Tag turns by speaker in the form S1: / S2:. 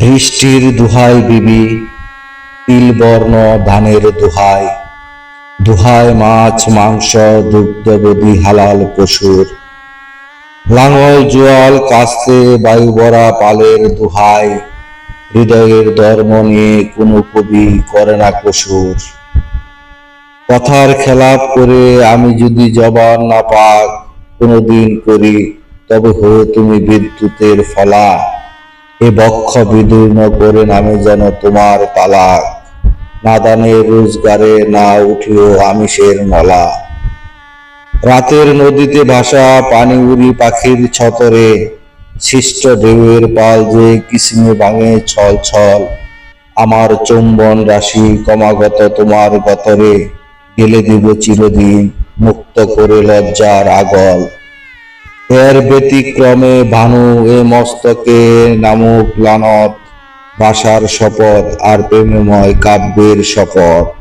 S1: বৃষ্টির দুহাই বিবি তিলবর্ণ ধানের দুহাই। দুহাই মাছ, মাংস দুগ্ধবধি হালাল পশুর। লাঙল, জোয়াল, কাস্তে, বায়ুবরা, পালের দুহাই। হৃদয়ের ধর্ম নিয়ে কোনো কবি করে না কসুর। কথার খেলাপ করে আমি যদি জবান না পাক, কোনোদিন করি, তবে হয়ে তুমি বিদ্যুতের ফলা। এ বক্ষ বিদীর্ণ করে নামে যেন তোমার তালাক। নাদানের রোজগারে, না উঠিও আমিষের মলা রাতের নদীতে ভাসা পানি উড়ি পাখির ছতরে, সৃষ্ট ঢেউয়ের পাল যে কিসিমে বাঙে ছল ছল। আমার চুম্বন রাশি ক্রমাগত তোমার গতরে গেলে দিব চিরদিন মুক্ত করে লজ্জার আগল। এর ব্যতিক্রমে ভানু এ মস্তকে নামুক লানত ভাষার শপথ আর প্রেমময় কাব্যের শপথ।